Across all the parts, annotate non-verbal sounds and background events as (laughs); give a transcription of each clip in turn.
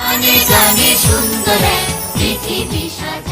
গানে গানে সুন্দর পৃথিবী সাজা।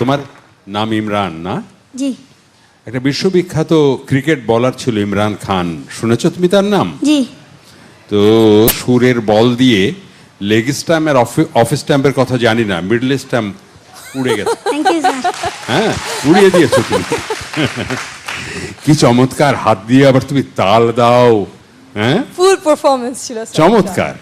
তোমার নাম ইমরান না? জি। একটা বিশ্ববিখ্যাত ক্রিকেট বলার ছিল ইমরান খান। শুনেছ তুমি তার নাম? জি। তো সুরের বল দিয়ে লেগ স্ট্যাম্প আর অফিস স্ট্যাম্পের কথা জানি না মিডল স্ট্যাম্প উড়ে গেছে। (laughs) হ্যাঁ উড়িয়ে দিয়েছ তুমি। কি চমৎকার হাত দিয়ে আবার তুমি তাল দাও হ্যাঁ? ফুল পারফরমেন্স ছিল চমৎকার।